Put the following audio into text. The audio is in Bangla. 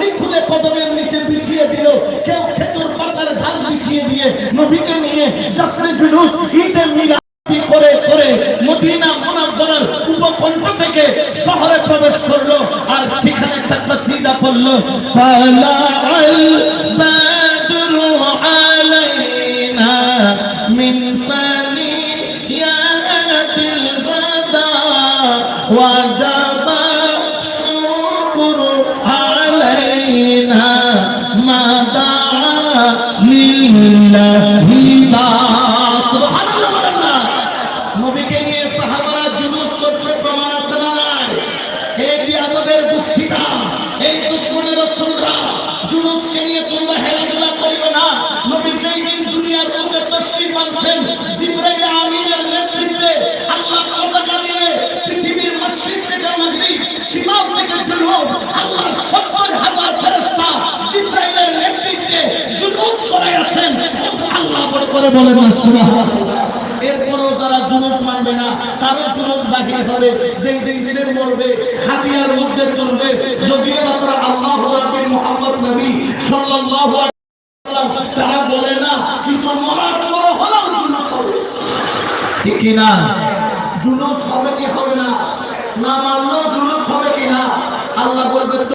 লাঠি কদমের নিচে বিছিয়ে দিল। কেউ পাতার ঢাল বিছিয়ে দিয়ে নবীকে নিয়ে জশ্নে জুলুস মিলাদ করে করে মদিনা উপকণ্ঠ থেকে শহরে প্রবেশ করল আর সেখানে একটা কসিদা পড়ল তালা আল বাদরু আলাইনা মিন সানিয়াতিল বাদা ওয়াজাব নিয়ে সাহাবারা জুলুস করছে, প্রমাণ আছে না নাই? এই বিয়াদবের গোষ্ঠীরা, এই দুশ্মনের রসুলরা জুলুসকে নিয়ে তোমরা হেলাধুলা করিও না? নবী যেই দিন দুনিয়ার বুকে তশরিফ আনছেন জিবরাইল আমিনের নেতৃত্বে আল্লাহ পতাকা দিয়ে পৃথিবীর মসজিদ থেকে মাগরিব সীমাও থেকে জুলুম আল্লাহর সত্তর হাজার ফেরেশতা জিবরাইলের নেতৃত্বে জুলুস করে আছেন। আল্লাহ বলে করে বলেন না, সুবহানাল্লাহ এরপরও যারা জুলুস মানবে না তারও জুলুস বাহির হবে যেই দিন সে মরবে হাতিয়ার মধ্যে চলবে। যদিও মাত্র আল্লাহ মুহাম্মদ নবী সাল্লাল্লাহু আলাইহি তারা বলে না কিন্তু মরার পর হলাম ঠিক কি না জুলুস হবে কি হবে না? না মানলেও জুলুস